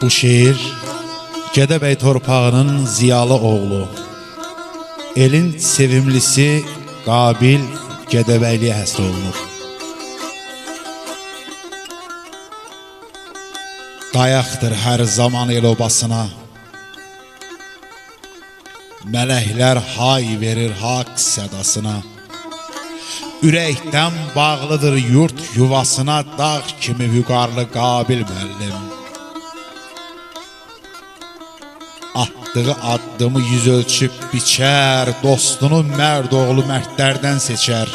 Bu şiir Gədəbəy torpağının ziyalı oğlu, elin sevimlisi Qabil Gədəbəyliyə həsr olunur. Dayaqdır hər zaman el obasına, Mələklər hay verir haqq sədasına. Ürəkdən bağlıdır yurt yuvasına dağ kimi vüqarlı Qabil müəllim. Atdığı addımı yüz ölçüb biçər, dostunu mərd oğlu mərdlərdən seçər.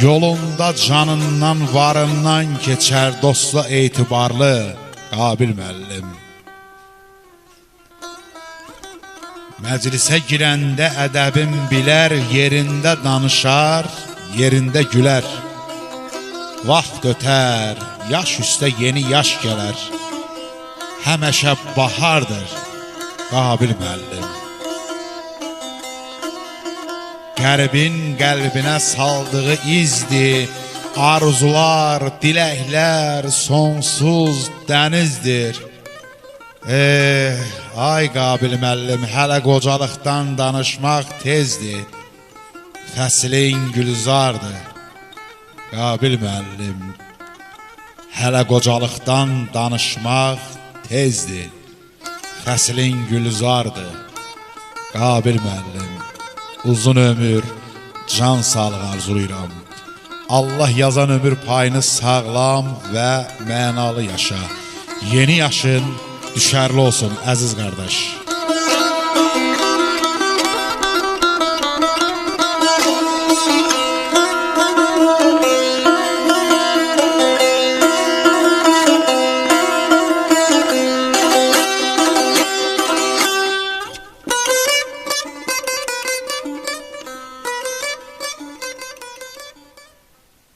Yolunda canından varından keçər dostla etibarlı Qabil müəllim. Məclisə girəndə ədəbin bilər, yerində danışar, yerində gülər. Vaxt ötər, yaş üstə yeni yaş gələr. Həməşə bahardır Qabil müəllim. Qərbin qəlbinə saldığı izdir, arzular, diləklər sonsuz dənizdir. Eh, ay Qabil müəllim, hələ qocalıqdan danışmaq tezdir. Fəslin gülzardır. Qabil müəllim, hələ qocalıqdan danışmaq tezdir. Fəslin gülzardır. Qabil müəllim, uzun ömür, can sağlığı arzulayıram. Allah yazan ömür payını sağlam və mənalı yaşa. Yeni yaşın düşərli olsun əziz qardaş.